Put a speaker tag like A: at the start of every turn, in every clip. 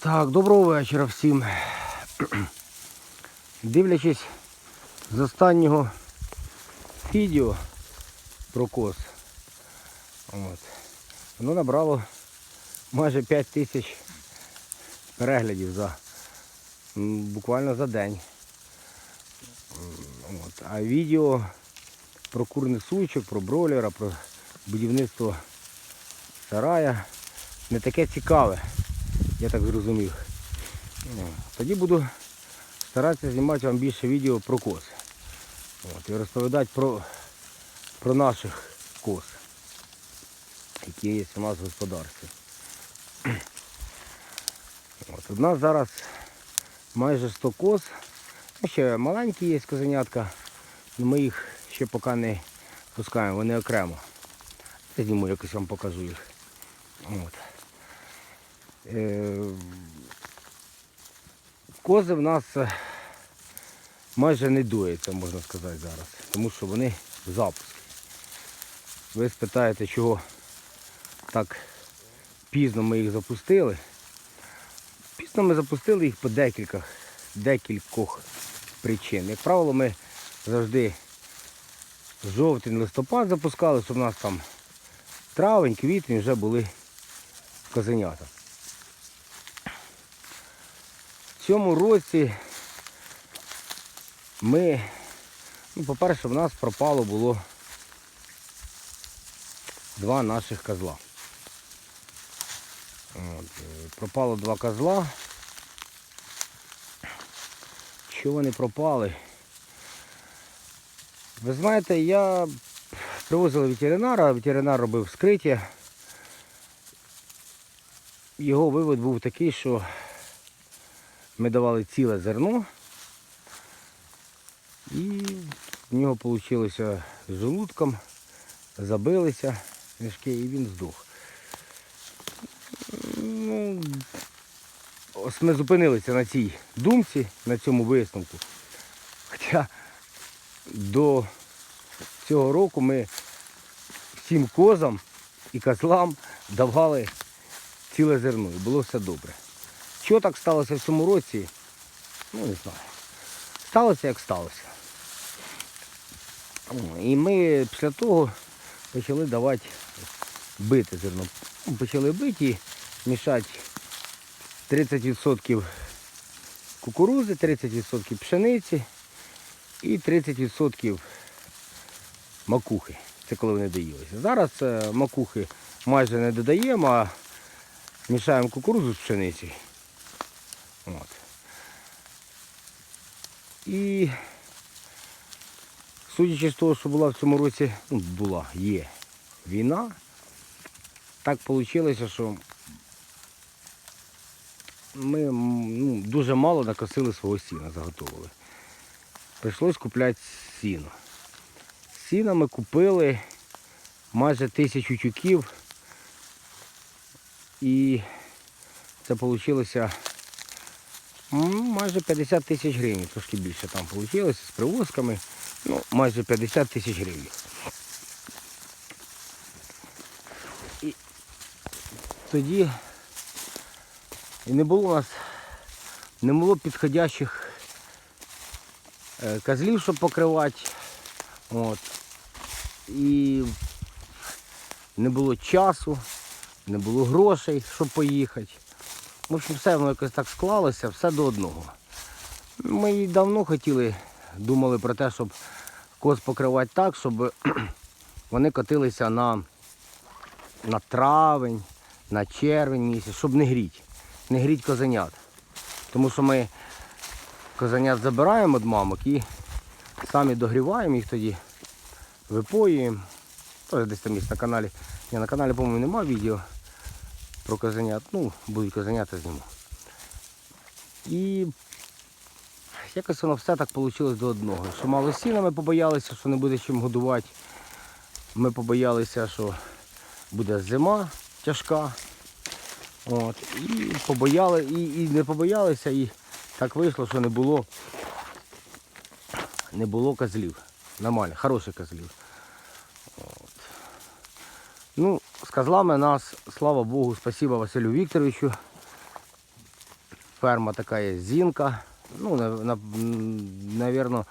A: Так, доброго вечора всім. Дивлячись з останнього відео про коз. От. Воно набрало майже 5 тисяч переглядів за буквально за день. От. А відео про курний сучок, про бройлера, про будівництво сарая не таке цікаве, я так зрозумів. Ну, Тоді буду старатися знімати вам більше відео про коз. От, і розповідати про, про наших коз, які є у нас в господарстві. От, у нас зараз майже 100 коз. Ну, Ще маленькі є козенятка, ми їх ще поки не пускаємо, вони окремо. Зніму, якось вам покажу їх. От. Е, Кози в нас е, майже не дуються, можна сказати, зараз, тому що вони в запуску. Ви спитаєте, чого так пізно ми їх запустили. Пізно ми запустили їх по декілька, декількох причин. Як правило, ми завжди жовтень, листопад запускали, щоб у нас там травень, квітень вже були козенята. В цьому році ми, ну, по-перше, в нас пропало було два наших козла. От, е, пропало два козла. Що вони пропали? Ви знаєте, я привозили ветеринара, ветеринар робив вскриття. Його вивод був такий, що ми давали ціле зерно і в нього вийшло з желудком, забилися мішки і він здох. Ну, ось ми зупинилися на цій думці, на цьому висновку. Хоча до цього року ми всім козам і козлам давали ціле зерно і було все добре. Що так сталося в цьому році? Ну не знаю. Сталося як сталося. І ми після того почали давати бити зерно. Ну, Почали бити і мішати 30% кукурузи, 30% пшениці і 30% макухи. Це коли вони доїлися. Зараз е, макухи майже не додаємо, а мішаємо кукурузу з пшеницею. От. І судячи з того, що була в цьому році, ну, була, є війна, так вийшло, що ми ну, дуже мало накосили свого сіна, заготовили. Прийшлось купляти сіно. Сіна ми купили майже тисячу тюків. І це вийшло майже 50 тисяч гривень, трошки більше там вийшло з привозками. Ну, майже 50 тисяч гривень. І тоді і не було у нас, не було підходящих е, козлів, щоб покривати. От. І не було часу, не було грошей, щоб поїхати. В общем, все воно якось так склалося, все до одного. Ми і давно хотіли, думали про те, щоб коз покривати так, щоб вони котилися на, на травень, на червень місяць, щоб не гріти. Не гріть козенят. Тому що ми козенят забираємо від мамок і самі догріваємо їх тоді, випоюємо. Теж десь там є на каналі. Ні, на каналі, по-моєму, немає відео про козенят. Ну, будуть козенята зніму. І якось воно все так вийшло до одного. Що мало сіна, ми побоялися, що не буде чим годувати. Ми побоялися, що буде зима тяжка. От, і побояли, і, і не побоялися, і так вийшло, що не було, не було козлів. Нормально, хороших козлів. От. Ну, з козлами нас, слава Богу, спасибо Василю Вікторовичу. ферма така є Зінка. Ну, на, на, навірно,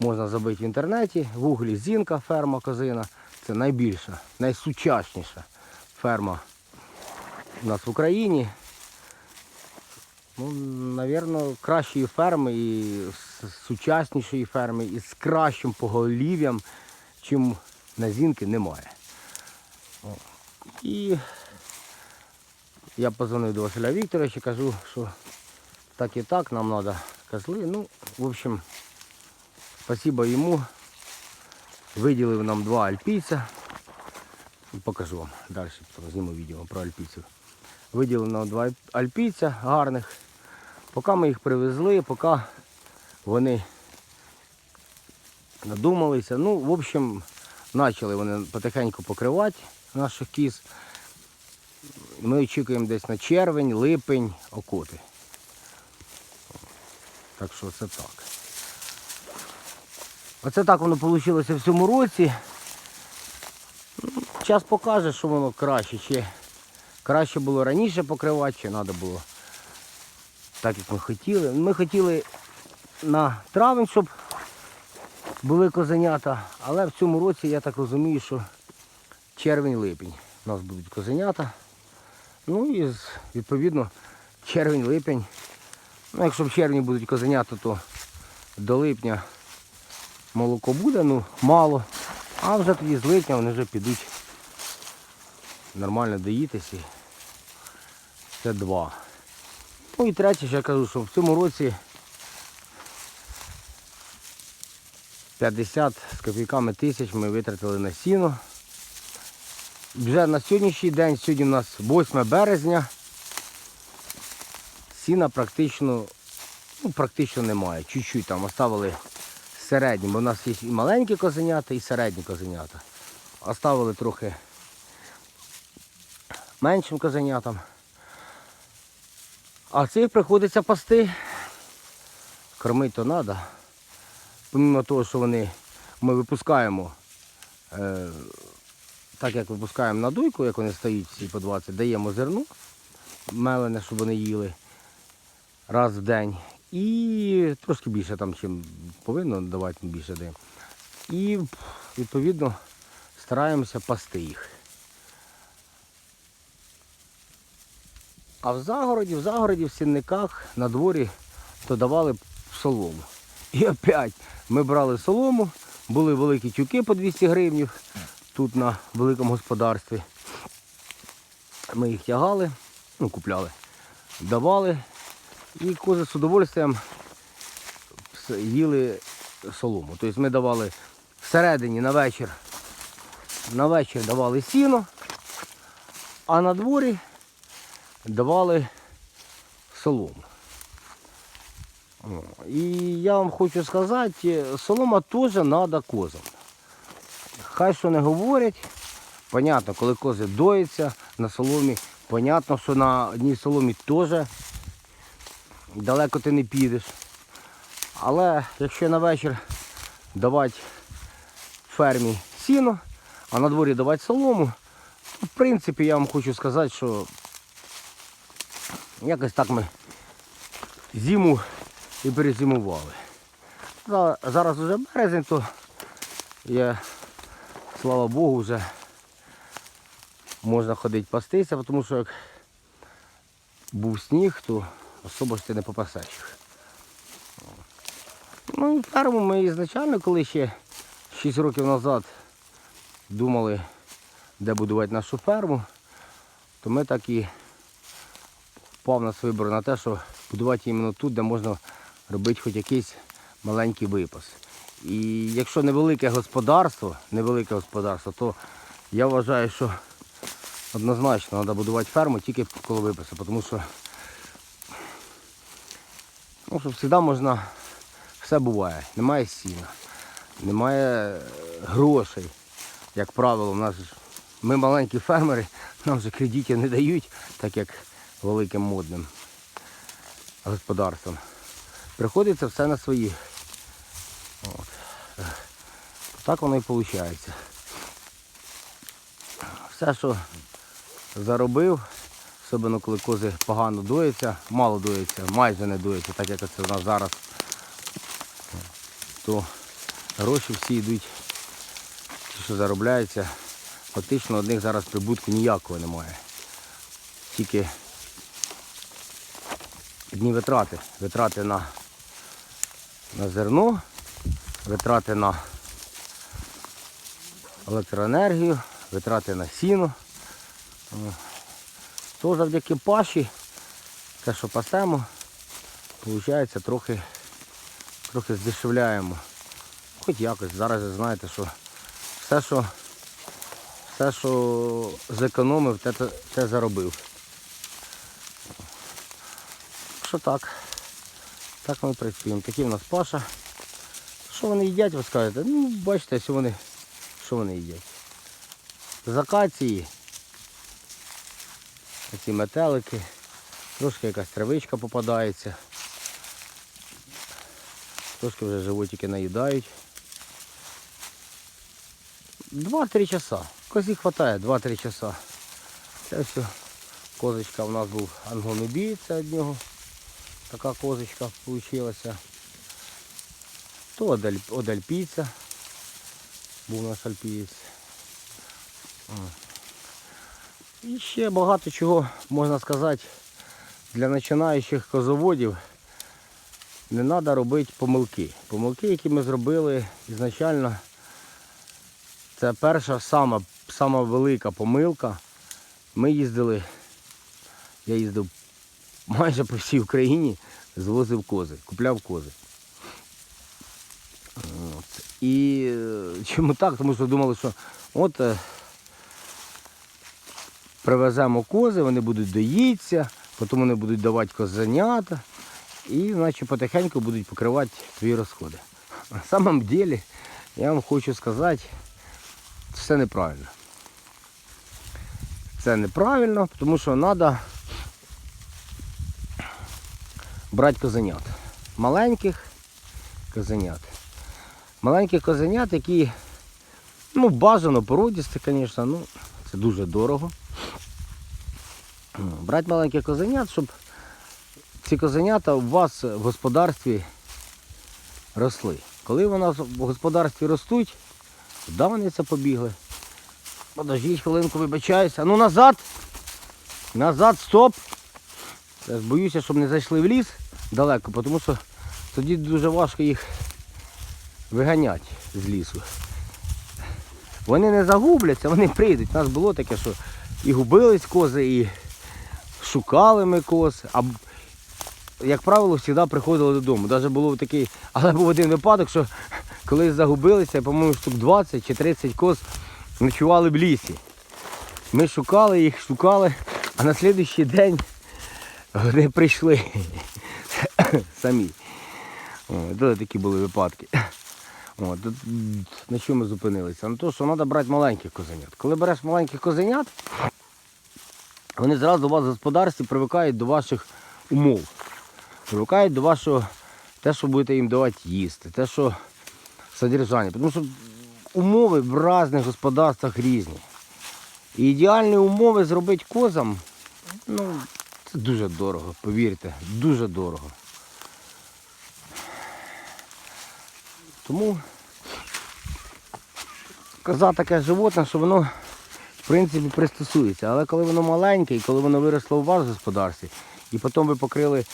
A: можна забити в інтернеті. В гуглі Зінка ферма козина. Це найбільша, найсучасніша ферма у нас в Україні. Ну, навірно, кращої ферми і сучаснішої ферми і з кращим поголів'ям, чим на Зінки немає. І я позвонив до Василя Вікторовича, кажу, що так і так, нам треба козли. Ну, в общем, спасибо йому. Виділив нам два альпійця. Покажу вам далі, зніму відео про альпійців. Виділив нам два альпійця гарних. Поки ми їх привезли, поки вони надумалися. Ну, в общем, почали вони потихеньку покривати наших кіз. Ми очікуємо десь на червень, липень, окоти. Так що це так. Оце так воно вийшло в цьому році. Час покаже, що воно краще. Чи краще було раніше покривати, чи треба було так, як ми хотіли. Ми хотіли на травень, щоб були козенята, але в цьому році я так розумію, що червень-липень у нас будуть козенята. Ну і відповідно червень-липень. Ну, якщо в червні будуть козенята, то до липня молоко буде, ну мало. А вже тоді з липня вони вже підуть нормально доїтися. Це два. Ну і третє, що я кажу, що в цьому році 50 з копійками тисяч ми витратили на сіно. Вже на сьогоднішній день, сьогодні у нас 8 березня, сіна практично, ну, практично немає. Чуть-чуть там оставили середні, бо у нас є і маленькі козенята, і середні козенята. Оставили трохи меншим козенятам. А цих приходиться пасти. Кормити то треба. Помимо того, що вони, ми випускаємо, е, так як випускаємо на дуйку, як вони стоять всі по 20, даємо зерно мелене, щоб вони їли раз в день. І трошки більше там, чим повинно давати, більше даємо. І відповідно стараємося пасти їх. А в загороді, в загороді, в сінниках, на дворі то давали солому. І опять ми брали солому, були великі тюки по 200 гривнів тут на великому господарстві. Ми їх тягали, ну купляли, давали і кози з удовольствием їли солому. Тобто ми давали всередині на вечір, на вечір давали сіно, а на дворі давали солому. І я вам хочу сказати, солома теж треба козам. Хай що не говорять, понятно, коли кози доїться на соломі, понятно, що на одній соломі теж далеко ти не підеш. Але якщо на вечір давати фермі сіно, а на дворі давати солому, то, в принципі, я вам хочу сказати, що якось так ми зиму і перезимували. Зараз вже березень, то я, слава Богу, вже можна ходити пастися, тому що як був сніг, то особо ж ти не попасеш. Ну ферму ми ізначально, коли ще 6 років назад думали, де будувати нашу ферму, то ми так і впав нас вибір на те, що будувати іменно тут, де можна робити хоч якийсь маленький випас. І якщо невелике господарство, невелике господарство, то я вважаю, що однозначно треба будувати ферму тільки коло випасу, тому що ну, щоб завжди можна, все буває. Немає сіна, немає е, грошей. Як правило, у нас ми маленькі фермери, нам вже кредитів не дають, так як великим модним господарством. Приходиться все на свої. Так воно і виходить. Все, що заробив, Особливо коли кози погано доїться, мало доїться, майже не доїться, так як це в нас зараз, то гроші всі йдуть, ті, що заробляються. Фактично одних зараз прибутку ніякого немає. Тільки одні витрати. Витрати на, на зерно, витрати на електроенергію, витрати на сіно. О. То завдяки паші, те, що пасемо, виходить, трохи, трохи здешевляємо. Хоч якось. Зараз знаєте, що все, що, все, що зекономив, те, те заробив. Що так. Так ми працюємо. Такі в нас паша. Що вони їдять, ви скажете? Ну, бачите, що вони, що вони їдять. З акації. Оці метелики. Трошки якась травичка попадається. Трошки вже животики наїдають. Два-три часа. Козі вистачає, два-три часа. Це все. Козочка у нас був ангонобій, це від нього. Така козочка вийшла. То од, Аль- од альпійця. Був наш альпієць. І ще багато чого можна сказати для починаючих козоводів. Не треба робити помилки. Помилки, які ми зробили ізначально, це перша сама, сама велика помилка. Ми їздили, я їздив майже по всій Україні, звозив кози, купляв кози. І е, чому так? Тому що думали, що от е, привеземо кози, вони будуть доїтися, потім вони будуть давати козенята і значить, потихеньку будуть покривати твої розходи. На самом деле, я вам хочу сказати, все неправильно. Це неправильно, тому що треба брати козенят. Маленьких козенят. Маленьких козенят, які ну, бажано породісти, звісно, ну, це дуже дорого. Ну, Брати маленьких козенят, щоб ці козенята у вас в господарстві росли. Коли вони в господарстві ростуть, куди це побігли? Подождіть хвилинку, вибачаюся. Ну назад! Назад, стоп! Боюся, щоб не зайшли в ліс далеко, тому що тоді дуже важко їх виганяти з лісу. Вони не загубляться, вони прийдуть. У нас було таке, що і губились кози, і шукали ми коз. А як правило, завжди приходили додому. Навіть було такий, але був один випадок, що коли загубилися, по-моєму, штук 20 чи 30 коз ночували в лісі. Ми шукали їх, шукали, а на слідуючий день вони прийшли самі. О, такі були випадки. О, тут, м, на чому ми зупинилися? На те, що треба брати маленьких козенят. Коли береш маленьких козенят, вони зразу у вас в господарстві привикають до ваших умов. Привикають до вашого, те, що будете їм давати їсти, те, що содержання. Тому що умови в різних господарствах різні. І ідеальні умови зробити козам, ну, це дуже дорого, повірте, дуже дорого. Тому коза таке животне, що воно в принципі пристосується. Але коли воно маленьке і коли воно виросло у вас в господарстві, і потім ви покрили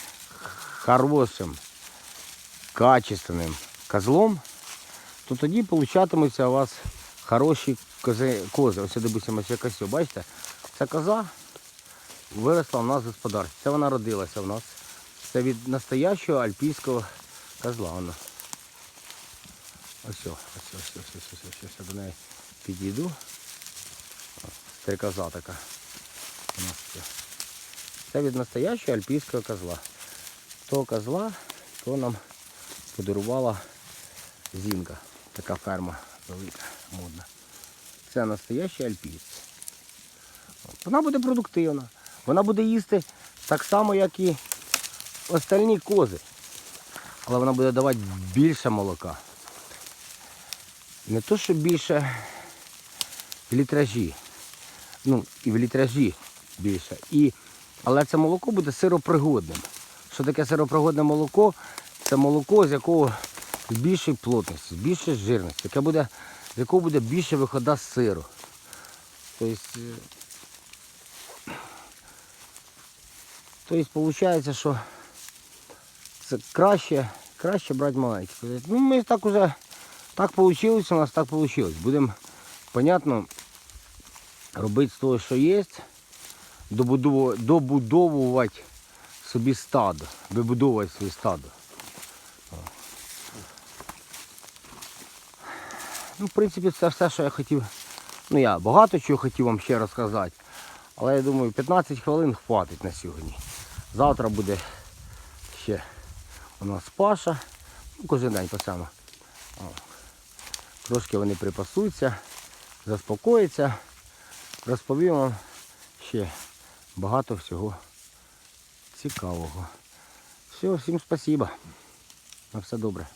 A: хорошим, качественним козлом, то тоді получатимуться у вас хороші кози. кози. Ось, допустимо, ось якась, бачите, ця коза виросла у нас в господарстві. Це вона родилася у нас. Це від настоящого альпійського козла. Ось, ось, ось, ось, ось, ось, ось, ось, я до неї підійду. Стрекоза така. У це. Від настоящого альпійського козла. Того козла, то нам подарувала Зінка. Така ферма велика, модна. Це настоящий альпієць. От. Вона буде продуктивна. Вона буде їсти так само, як і остальні кози. Але вона буде давати більше молока. Не то, що більше в літражі. Ну, і в літражі більше. І Але це молоко буде сиропригодним. Що таке сиропригодне молоко? Це молоко, з якого з більшої плотності, з більшої жирності, яке буде, з якого буде більше вихода з сиру. Тобто, тобто виходить, що це краще, краще брати маленькі. Ну, ми так уже так вийшло, у нас так вийшло. Будемо, понятно, робити з того, що є, добудовувати собі стадо, вибудовувати своє стадо. Ну, в принципі, це все, що я хотів. Ну, я багато чого хотів вам ще розказати. Але я думаю, 15 хвилин хватить на сьогодні. Завтра буде ще у нас паша. Ну, кожен день по саме. Трошки вони припасуються, заспокояться. Розповім вам ще багато всього цікавого. Все, всім спасіба. На все добре.